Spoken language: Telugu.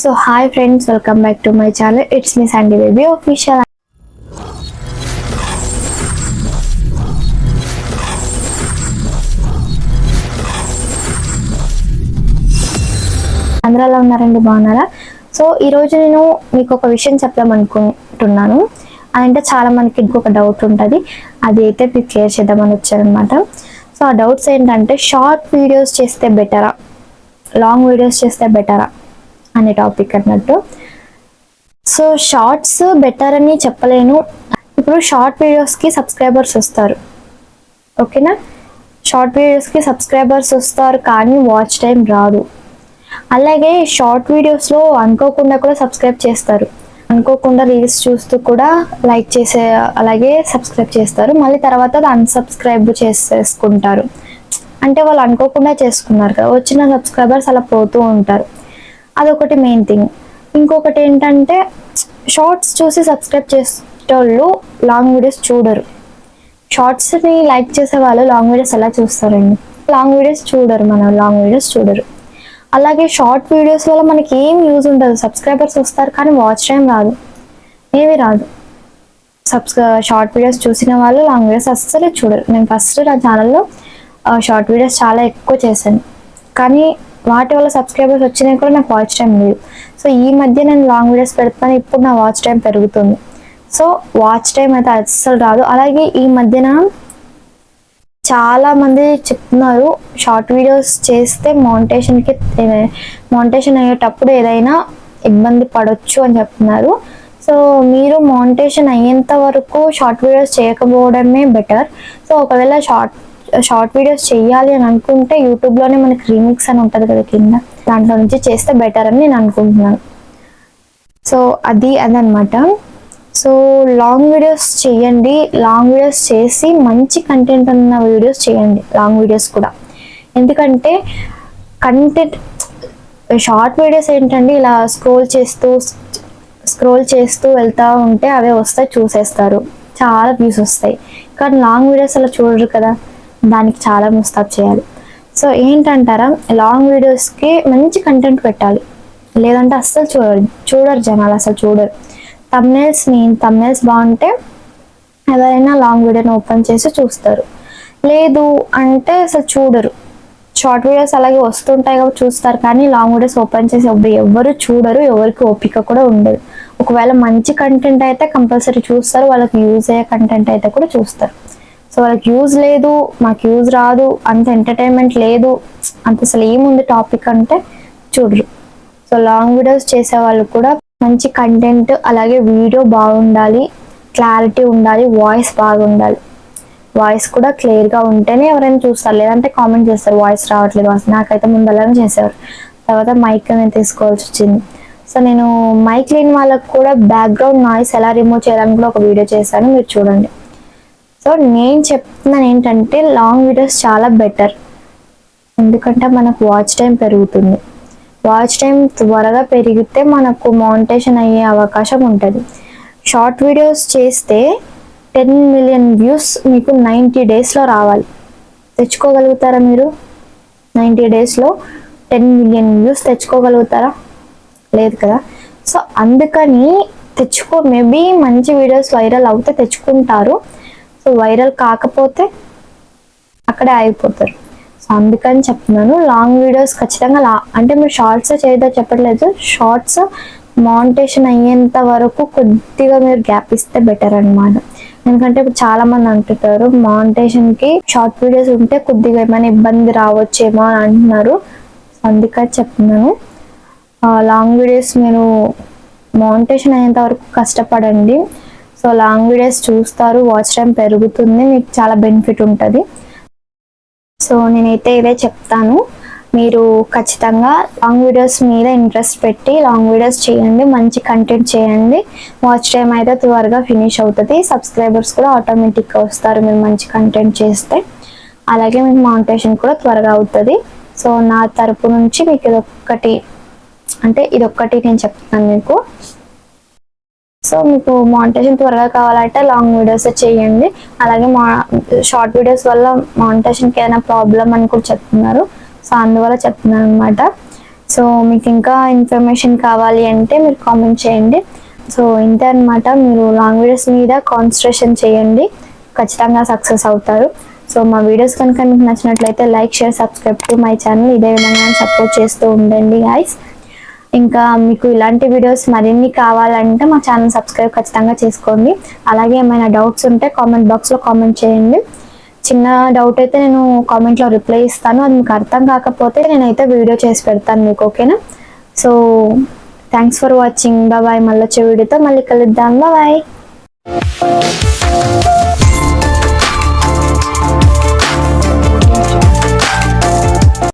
So hi friends welcome back to my channel it's me Sunday baby official ఆంధ్రాలో ఉన్నారండి? బాగున్నారా? సో ఈరోజు నేను మీకు ఒక విషయం చెప్దాం అనుకుంటున్నాను. అదంటే చాలా మందికి ఇంకొక డౌట్ ఉంటుంది. అది అయితే మీకు క్లియర్ చేద్దామని వచ్చారనమాట సో ఆ డౌట్స్ ఏంటంటే షార్ట్ వీడియోస్ చేస్తే బెటరా లాంగ్ వీడియోస్ చేస్తే బెటరా అనే టాపిక్ అన్నట్టు. సో షార్ట్స్ బెటర్ అని చెప్పలేను. ఇప్పుడు షార్ట్ వీడియోస్కి సబ్స్క్రైబర్స్ వస్తారు. ఓకేనా? షార్ట్ వీడియోస్కి సబ్స్క్రైబర్స్ వస్తారు కానీ వాచ్ టైం రాదు. అలాగే షార్ట్ వీడియోస్లో అనుకోకుండా కూడా సబ్స్క్రైబ్ చేస్తారు. అనుకోకుండా రీల్స్ చూస్తూ కూడా లైక్ చేసే అలాగే సబ్స్క్రైబ్ చేస్తారు. మళ్ళీ తర్వాత అది అన్సబ్స్క్రైబ్ చేసేసుకుంటారు. అంటే వాళ్ళు అనుకోకుండా చేసుకున్నారు కదా వచ్చిన సబ్స్క్రైబర్స్ అలా పోతూ ఉంటారు. అదొకటి మెయిన్ థింగ్ ఇంకొకటి ఏంటంటే షార్ట్స్ చూసి సబ్స్క్రైబ్ చేసేటోళ్ళు లాంగ్ వీడియోస్ చూడరు. షార్ట్స్ని లైక్ చేసే వాళ్ళు లాంగ్ వీడియోస్ ఎలా చూస్తారండి? లాంగ్ వీడియోస్ చూడరు మనం లాంగ్ వీడియోస్ చూడరు. అలాగే షార్ట్ వీడియోస్ వల్ల మనకి ఏం యూజ్ ఉండదు. సబ్స్క్రైబర్స్ వస్తారు కానీ వాచ్ టైం రాదు. ఏమి రాదు. సబ్స్క్రై షార్ట్ వీడియోస్ చూసిన వాళ్ళు లాంగ్ వీడియోస్ అస్సలు చూడరు. నేను ఫస్ట్ నా ఛానల్లో షార్ట్ వీడియోస్ చాలా ఎక్కువ చేశాను. కానీ వాటి వల్ల సబ్స్క్రైబర్స్ వచ్చినా కూడా నాకు వాచ్ టైం లేదు. సో ఈ మధ్య నేను లాంగ్ వీడియోస్ పెడతాను. ఇప్పుడు నా వాచ్ టైం పెరుగుతుంది. సో వాచ్ టైం అయితే అస్సలు రాదు. అలాగే ఈ మధ్యన చాలా మంది చెప్తున్నారు షార్ట్ వీడియోస్ చేస్తే మౌంటేషన్కి మౌంటేషన్ అయ్యేటప్పుడు ఏదైనా ఇబ్బంది పడవచ్చు అని చెప్తున్నారు. సో మీరు మౌంటేషన్ అయ్యేంత వరకు షార్ట్ వీడియోస్ చేయకపోవడమే బెటర్. సో ఒకవేళ షార్ట్ షార్ట్ వీడియోస్ చేయాలి అని అనుకుంటే యూట్యూబ్లోనే మనకి రీమిక్స్ అని ఉంటుంది కదా కింద. దాంట్లో నుంచి చేస్తే బెటర్ అని నేను అనుకుంటున్నాను. సో అది అదనమాట. సో లాంగ్ వీడియోస్ చేయండి లాంగ్ వీడియోస్ చేసి మంచి కంటెంట్ ఉన్న వీడియోస్ చేయండి లాంగ్ వీడియోస్ కూడా. ఎందుకంటే కంటెంట్ షార్ట్ వీడియోస్ ఏంటండి? ఇలా స్క్రోల్ చేస్తూ స్క్రోల్ చేస్తూ వెళ్తూ ఉంటే అవే వస్తాయి చూసేస్తారు. చాలా వ్యూస్ వస్తాయి. కానీ లాంగ్ వీడియోస్ అలా చూడరు కదా. దానికి చాలా ముస్తాబ్ చేయాలి. సో ఏంటంటారా లాంగ్ వీడియోస్కి మంచి కంటెంట్ పెట్టాలి. లేదంటే అస్సలు చూడరు చూడరు జనాలు అసలు చూడరు. తమ్నేల్స్ మెయిన్ తమ్నేల్స్ బాగుంటే ఎవరైనా లాంగ్ వీడియోని ఓపెన్ చేసి చూస్తారు. లేదు అంటే అసలు చూడరు. షార్ట్ వీడియోస్ అలాగే వస్తుంటాయి కాబట్టి చూస్తారు కానీ లాంగ్ వీడియోస్ ఓపెన్ చేసి ఎవ్వరు ఎవరు చూడరు ఎవరికి ఓపిక కూడా ఉండదు. ఒకవేళ మంచి కంటెంట్ అయితే కంపల్సరీ చూస్తారు వాళ్ళకి యూజ్ అయ్యే కంటెంట్ అయితే కూడా చూస్తారు. సో వాళ్ళకి యూజ్ లేదు మాకు యూజ్ రాదు అంత ఎంటర్టైన్మెంట్ లేదు అంత అసలు ఏముంది టాపిక్ అంటే చూడరు. సో లాంగ్ వీడియోస్ చేసే వాళ్ళు కూడా మంచి కంటెంట్ అలాగే వీడియో బాగుండాలి క్లారిటీ ఉండాలి వాయిస్ బాగుండాలి. వాయిస్ కూడా క్లియర్గా ఉంటేనే ఎవరైనా చూస్తారు లేదంటే కామెంట్ చేస్తారు వాయిస్ రావట్లేదు అసలు నాకైతే ముందు అలానే చేసేవారు. తర్వాత మైక్ నేను తీసుకోవాల్సి వచ్చింది. సో నేను మైక్ లేని వాళ్ళకు కూడా బ్యాక్గ్రౌండ్ నాయిస్ ఎలా రిమూవ్ చేయాలని కూడా ఒక వీడియో చేశాను మీరు చూడండి. సో నేను చెప్తున్నాను ఏంటంటే లాంగ్ వీడియోస్ చాలా బెటర్ ఎందుకంటే మనకు వాచ్ టైం పెరుగుతుంది. వాచ్ టైం త్వరగా పెరిగితే మనకు మౌంటేషన్ అయ్యే అవకాశం ఉంటుంది. షార్ట్ వీడియోస్ చేస్తే టెన్ మిలియన్ వ్యూస్ మీకు నైంటీ డేస్లో రావాలి. తెచ్చుకోగలుగుతారా మీరు? నైంటీ డేస్లో టెన్ మిలియన్ వ్యూస్ తెచ్చుకోగలుగుతారా? లేదు కదా? సో అందుకని తెచ్చుకో మేబీ మంచి వీడియోస్ వైరల్ అవుతే తెచ్చుకుంటారు. సో వైరల్ కాకపోతే అక్కడే ఆగిపోతారు. సో అందుకని చెప్తున్నాను లాంగ్ వీడియోస్ ఖచ్చితంగా లా అంటే మీరు షార్ట్స్ చేయదో చెప్పట్లేదు షార్ట్స్ మౌంటేషన్ అయ్యేంత వరకు కొద్దిగా మీరు గ్యాప్ ఇస్తే బెటర్ అనమాట ఎందుకంటే ఇప్పుడు చాలా మంది అంటుంటారు మౌంటేషన్ షార్ట్ వీడియోస్ ఉంటే కొద్దిగా ఏమైనా ఇబ్బంది రావచ్చేమో అని అంటున్నారు. అందుకని చెప్తున్నాను. లాంగ్ వీడియోస్ మీరు మౌంటేషన్ అయ్యేంత వరకు కష్టపడండి. సో లాంగ్ వీడియోస్ చూస్తారు వాచ్ టైం పెరుగుతుంది మీకు చాలా బెనిఫిట్ ఉంటుంది. సో నేనైతే ఇదే చెప్తాను. మీరు ఖచ్చితంగా లాంగ్ వీడియోస్ మీద ఇంట్రెస్ట్ పెట్టి లాంగ్ వీడియోస్ చేయండి మంచి కంటెంట్ చేయండి. వాచ్ టైం అయితే త్వరగా ఫినిష్ అవుతుంది. సబ్స్క్రైబర్స్ కూడా ఆటోమేటిక్గా వస్తారు మీరు మంచి కంటెంట్ చేస్తే. అలాగే మీకు మౌంటేషన్ కూడా త్వరగా అవుతుంది. సో నా తరపు నుంచి మీకు ఇదొక్కటి అంటే ఇదొక్కటి నేను చెప్తాను మీకు. సో మీకు మౌంటేషన్ త్వరగా కావాలంటే లాంగ్ వీడియోస్ చేయండి. అలాగే మా షార్ట్ వీడియోస్ వల్ల మౌంటేషన్కి ఏదైనా ప్రాబ్లం అని కూడా చెప్తున్నారు. సో అందువల్ల చెప్తున్నాను అనమాట సో మీకు ఇంకా ఇన్ఫర్మేషన్ కావాలి అంటే మీరు కామెంట్ చేయండి. సో ఇంతే అనమాట మీరు లాంగ్ వీడియోస్ మీద కాన్సన్ట్రేషన్ చేయండి. ఖచ్చితంగా సక్సెస్ అవుతారు. సో మా వీడియోస్ కనుక మీకు నచ్చినట్లయితే like share subscribe to my channel ఇదే విధంగా సపోర్ట్ చేస్తూ ఉండండి గాయస్ ఇంకా మీకు ఇలాంటి వీడియోస్ మరిన్ని కావాలంటే మా ఛానల్ సబ్స్క్రైబ్ ఖచ్చితంగా చేసుకోండి. అలాగే ఏమైనా డౌట్స్ ఉంటే కామెంట్ బాక్స్లో కామెంట్ చేయండి. చిన్న డౌట్ అయితే నేను కామెంట్లో రిప్లై ఇస్తాను. అది మీకు అర్థం కాకపోతే నేనైతే వీడియో చేసి పెడతాను మీకు ఓకేనా so thanks for watching bye మళ్ళీ వచ్చే వీడియోతో మళ్ళీ కలుద్దాం. బాయ్